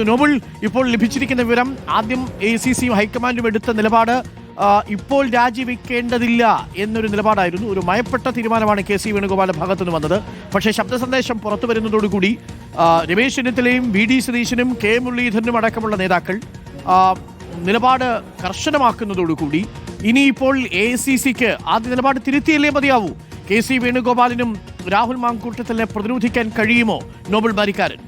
തുടരുന്നു നോബിൾ. ഇപ്പോൾ ലഭിച്ചിരിക്കുന്ന വിവരം ആദ്യം എ സി സിയും ഹൈക്കമാൻഡും എടുത്ത നിലപാട് ഇപ്പോൾ രാജിവെക്കേണ്ടതില്ല എന്നൊരു നിലപാടായിരുന്നു. ഒരു മയപ്പെട്ട തീരുമാനമാണ് കെ സി വേണുഗോപാലിന്റെ ഭാഗത്തു നിന്ന് വന്നത്. പക്ഷേ ശബ്ദ സന്ദേശം പുറത്തു വരുന്നതോടുകൂടി രമേശ് ചെന്നിത്തലയും വി ഡി സതീശനും കെ മുരളീധരനും അടക്കമുള്ള നേതാക്കൾ നിലപാട് കർശനമാക്കുന്നതോടുകൂടി ഇനിയിപ്പോൾ എ സി സിക്ക് ആദ്യ നിലപാട് തിരുത്തിയല്ലേ മതിയാവൂ? കെ സി വേണുഗോപാലിനും രാഹുൽ മാങ്കൂട്ടത്തിനെ പ്രതിരോധിക്കാൻ കഴിയുമോ? നോബൽ ബാരിക്കാരൻ.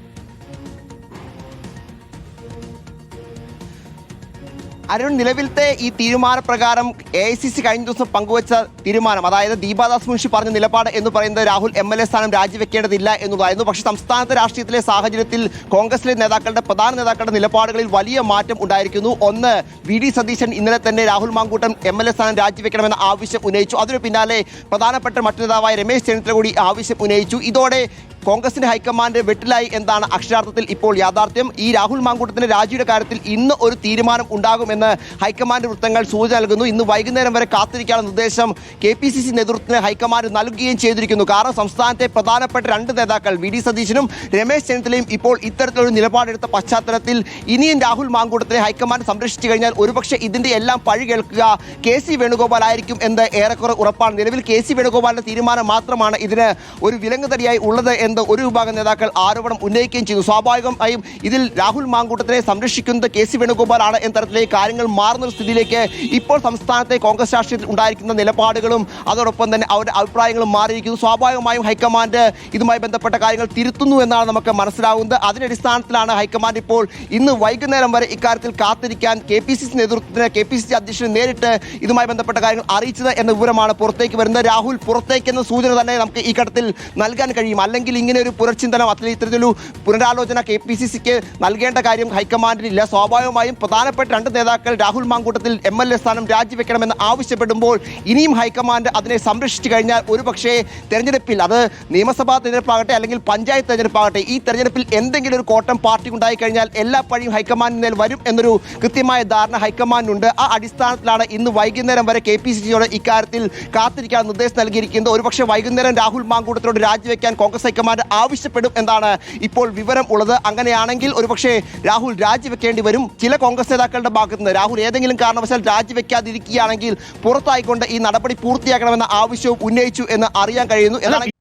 അരുൺ നിലവിലത്തെ ഈ തീരുമാനപ്രകാരം എ ഐ സി സി കഴിഞ്ഞ ദിവസം പങ്കുവച്ച തീരുമാനം അതായത് ദീപാദാസ് മുൻഷി പറഞ്ഞ നിലപാട് എന്ന് പറയുന്നത് രാഹുൽ എം എൽ എ സ്ഥാനം രാജിവെക്കേണ്ടതില്ല എന്നതായിരുന്നു പക്ഷേ സംസ്ഥാനത്തെ രാഷ്ട്രീയത്തിലെ സാഹചര്യത്തിൽ കോൺഗ്രസിലെ നേതാക്കളുടെ പ്രധാന നേതാക്കളുടെ നിലപാടുകളിൽ വലിയ മാറ്റം ഉണ്ടായിരിക്കുന്നു. ഒന്ന് വി ഡി സതീശൻ ഇന്നലെ തന്നെ Rahul Mamkoottam M L A സ്ഥാനം രാജിവെക്കണമെന്ന ആവശ്യം ഉന്നയിച്ചു. അതിനു പിന്നാലെ പ്രധാനപ്പെട്ട മറ്റു നേതാവായ രമേശ് ചെന്നിത്തല കൂടി ആവശ്യം ഉന്നയിച്ചു. ഇതോടെ കോൺഗ്രസിന്റെ ഹൈക്കമാൻഡ് വെട്ടിലായി എന്താണ് അക്ഷരാർത്ഥത്തിൽ ഇപ്പോൾ യാഥാർത്ഥ്യം. ഈ രാഹുൽ മാങ്കൂട്ടത്തിന്റെ രാജിയുടെ കാര്യത്തിൽ ഇന്ന് ഒരു തീരുമാനം ഉണ്ടാകുമെന്ന് ഹൈക്കമാൻഡ് വൃത്തങ്ങൾ സൂചന നൽകുന്നു. ഇന്ന് വൈകുന്നേരം വരെ കാത്തിരിക്കാനുള്ള നിർദ്ദേശം കെ പി സി സി നേതൃത്വത്തിന് ഹൈക്കമാൻഡ് നൽകുകയും ചെയ്തിരിക്കുന്നു. കാരണം സംസ്ഥാനത്തെ പ്രധാനപ്പെട്ട രണ്ട് നേതാക്കൾ വി ഡി സതീശനും രമേശ് ചെന്നിത്തലയും ഇപ്പോൾ ഇത്തരത്തിലൊരു നിലപാടെടുത്ത പശ്ചാത്തലത്തിൽ ഇനിയും രാഹുൽ മാങ്കൂട്ടത്തിനെ ഹൈക്കമാൻഡ് സംരക്ഷിച്ചു കഴിഞ്ഞാൽ ഒരുപക്ഷെ ഇതിന്റെ എല്ലാം പഴി കേൾക്കുക കെ സി വേണുഗോപാൽ ആയിരിക്കും എന്ന് ഏറെക്കുറെ ഉറപ്പാണ്. നിലവിൽ കെ സി വേണുഗോപാലിന്റെ തീരുമാനം മാത്രമാണ് ഇതിന് ഒരു വിലങ്ങുതടിയായി ഉള്ളത് എന്ന് ഒരു വിഭാഗം നേതാക്കൾ ആരോപണം ഉന്നയിക്കുകയും ചെയ്തു. സ്വാഭാവികമായും ഇതിൽ രാഹുൽ മാങ്കൂട്ടത്തിനെ സംരക്ഷിക്കുന്നത് കെ സി വേണുഗോപാലാണ് എന്ന തരത്തിലേക്ക് കാര്യങ്ങൾ മാറുന്ന സ്ഥിതിയിലേക്ക് ഇപ്പോൾ സംസ്ഥാനത്തെ കോൺഗ്രസ് രാഷ്ട്രീയത്തിൽ ഉണ്ടായിരിക്കുന്ന നിലപാടുകളും അതോടൊപ്പം തന്നെ അവരുടെ അഭിപ്രായങ്ങളും മാറിയിരിക്കുന്നു. സ്വാഭാവികമായും ഹൈക്കമാൻഡ് ഇതുമായി ബന്ധപ്പെട്ട കാര്യങ്ങൾ തിരുത്തുന്നു എന്നാണ് നമുക്ക് മനസ്സിലാകുന്നത് അതിന്റെ അടിസ്ഥാനത്തിലാണ് ഹൈക്കമാൻഡ് ഇപ്പോൾ ഇന്ന് വൈകുന്നേരം വരെ ഇക്കാര്യത്തിൽ കാത്തിരിക്കാൻ കെ പി സി സി നേതൃത്വത്തിന് കെ പി സി സി അധ്യക്ഷന് നേരിട്ട് ഇതുമായി ബന്ധപ്പെട്ട കാര്യങ്ങൾ അറിയിച്ചത് എന്ന വിവരമാണ് പുറത്തേക്ക് വരുന്നത്. രാഹുൽ പുറത്തേക്കെന്ന സൂചന തന്നെ നമുക്ക് ഈ ഘട്ടത്തിൽ നൽകാൻ കഴിയും. അല്ലെങ്കിൽ ഇങ്ങനെ ഒരു പുനർചിന്തനം അത്ര ഇത്തരത്തിലൊരു പുനരാലോചന കെ പി സി സിക്ക് നൽകേണ്ട കാര്യം ഹൈക്കമാൻഡിനില്ല. സ്വാഭാവികമായും പ്രധാനപ്പെട്ട രണ്ട് നേതാക്കൾ Rahul Mamkootathil M L A സ്ഥാനം രാജിവെക്കണമെന്ന് ആവശ്യപ്പെടുമ്പോൾ ഇനിയും ഹൈക്കമാൻഡ് അതിനെ സംരക്ഷിച്ചു കഴിഞ്ഞാൽ ഒരുപക്ഷേ തെരഞ്ഞെടുപ്പിൽ അത് നിയമസഭാ തെരഞ്ഞെടുപ്പാകട്ടെ അല്ലെങ്കിൽ പഞ്ചായത്ത് തെരഞ്ഞെടുപ്പാകട്ടെ ഈ തെരഞ്ഞെടുപ്പിൽ എന്തെങ്കിലും ഒരു കോട്ടം പാർട്ടി ഉണ്ടായി കഴിഞ്ഞാൽ എല്ലാ പഴിയും ഹൈക്കമാൻഡിന് വരും എന്നൊരു കൃത്യമായ ധാരണ ഹൈക്കമാൻഡിനുണ്ട്. ആ അടിസ്ഥാനത്തിലാണ് ഇന്ന് വൈകുന്നേരം വരെ കെ പി സി സിയോട് ഇക്കാര്യത്തിൽ കാത്തിരിക്കാൻ നിർദ്ദേശം നൽകിയിരിക്കുന്നത്. ഒരുപക്ഷെ വൈകുന്നേരം രാഹുൽ മാങ്കൂട്ടത്തിനോട് രാജിവെക്കാൻ കോൺഗ്രസ് ഹൈക്കമാൻഡ് ആവശ്യപ്പെടും എന്നാണ് ഇപ്പോൾ വിവരം ഉള്ളത്. അങ്ങനെയാണെങ്കിൽ ഒരുപക്ഷെ രാഹുൽ രാജിവെക്കേണ്ടി വരും. ചില കോൺഗ്രസ് നേതാക്കളുടെ ഭാഗത്ത് നിന്ന് രാഹുൽ ഏതെങ്കിലും കാരണവശാൽ രാജിവെക്കാതിരിക്കുകയാണെങ്കിൽ പുറത്തായിക്കൊണ്ട് ഈ നടപടി പൂർത്തിയാക്കണമെന്ന ആവശ്യവും ഉന്നയിച്ചു എന്ന് അറിയാൻ കഴിയുന്നു.